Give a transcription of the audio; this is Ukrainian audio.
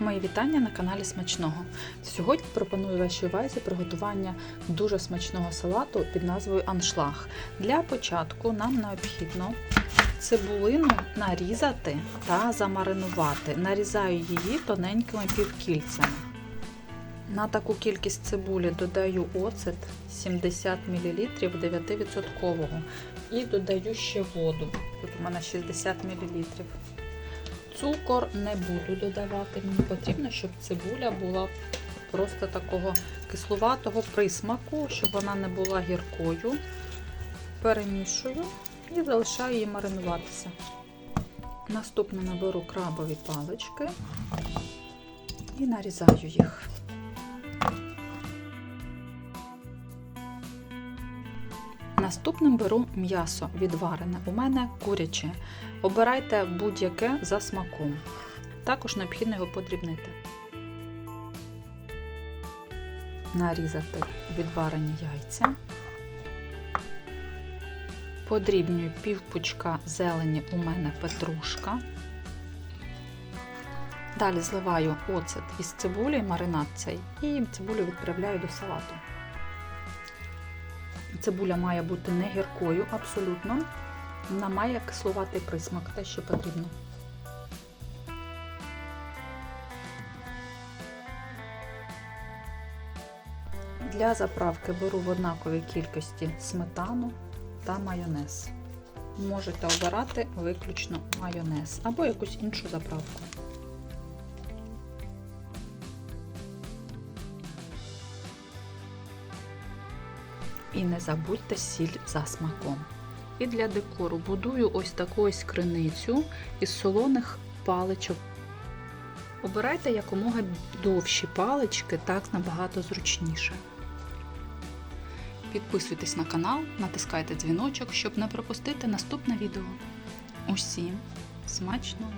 Мої вітання на каналі Смачного. Сьогодні пропоную вашій увазі приготування дуже смачного салату під назвою аншлаг. Для початку нам необхідно цибулину нарізати та замаринувати. Нарізаю її тоненькими півкільцями. На таку кількість цибулі додаю оцет 70 мл 9% і додаю ще воду. Тут у мене 60 мл. Цукор не буду додавати. Мені потрібно, щоб цибуля була просто такого кислуватого присмаку, щоб вона не була гіркою. Перемішую і залишаю її маринуватися. Наступно наберу крабові палички і нарізаю їх. Наступним беру м'ясо відварене. У мене куряче. Обирайте будь-яке за смаком. Також необхідно його подрібнити. Нарізати відварені яйця. Подрібнюю пів пучка зелені у мене петрушка. Далі зливаю оцет із цибулі, маринад цей, і цибулю відправляю до салату. Цибуля має бути не гіркою абсолютно. Вона має кислуватий присмак, те, що потрібно. Для заправки беру в однаковій кількості сметану та майонез. Можете обирати виключно майонез або якусь іншу заправку. І не забудьте сіль за смаком. І для декору будую ось таку ось криницю із солоних паличок. Обирайте якомога довші палички, так набагато зручніше. Підписуйтесь на канал, натискайте дзвіночок, щоб не пропустити наступне відео. Усім смачного!